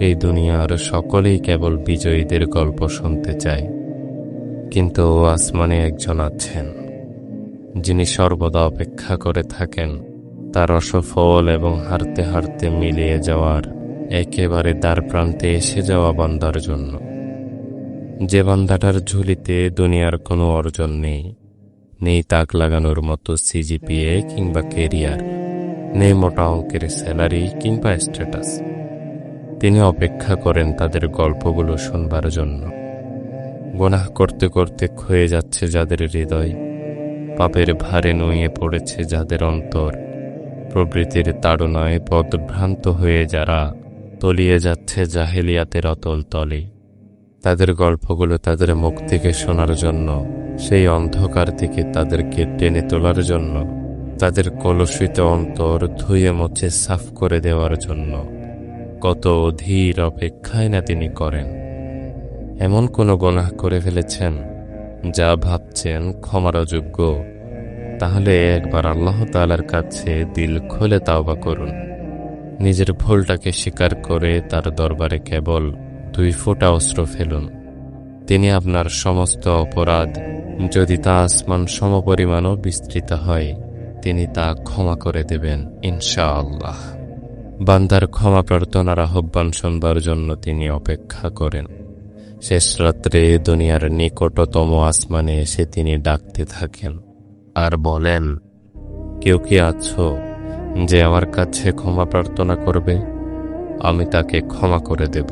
এই দুনিয়ার সকলেই কেবল বিজয়ীদের গল্প শুনতে চায়। কিন্তু আসমানে একজন আছেন, যিনি সর্বদা অপেক্ষা করে থাকেন তার অসফল এবং হারতে হারতে মিলিয়ে যাওয়ার একেবারে দ্বার প্রান্তে এসে যাওয়া বান্দার জন্য। যে বান্দাটার ঝুলিতে দুনিয়ার কোনো অর্জন নেই নেই তাক লাগানোর মতো সিজিপিএ কিংবা কেরিয়ার, নেই মোটা অঙ্কের স্যালারি কিংবা স্ট্যাটাস। তিনি অপেক্ষা করেন তাদের গল্পগুলো শুনবার জন্য। গোনাহ করতে করতে ক্ষয়ে যাচ্ছে যাদের হৃদয়। পাপের ভারে নুয়ে পড়েছে যাদের অন্তর। প্রবৃতির তাড়নায় পদভ্রান্ত হয়ে যারা তলিয়ে যাচ্ছে জাহেলিয়াতের অতল তলে। তাদের গল্পগুলো তাদের মুখ থেকে শোনার জন্য, সেই অন্ধকার থেকে তাদেরকে টেনে তোলার জন্য, তাদের কলসিত অন্তর ধুয়ে মুছে সাফ করে দেওয়ার জন্য। কত অধীর অপেক্ষায় না তিনি করেন। এমন কোনো গোনাহ করে ফেলেছেন, যা ভাবছেন ক্ষমার অযোগ্য তাহলে একবার আল্লাহ তালার কাছে দিল খুলে তাওবা করুন। নিজের ভুলটাকে স্বীকার করে তার দরবারে কেবল দুই ফোঁটা অস্ত্র ফেলুন। তিনি আপনার সমস্ত অপরাধ, যদি তা আসমান সমপরিমাণও বিস্তৃত হয়, তিনি তা ক্ষমা করে দেবেন, ইনশাআল্লাহ। বান্দার ক্ষমা প্রার্থনার আহ্বান শুনবার জন্য তিনি অপেক্ষা করেন। শেষ রাত্রে দুনিয়ার নিকটতম আসমানে এসে তিনি ডাকতে থাকেন আর বলেন, কেউ কি আছো যে আমার কাছে ক্ষমা প্রার্থনা করবে? আমি তাকে ক্ষমা করে দেব।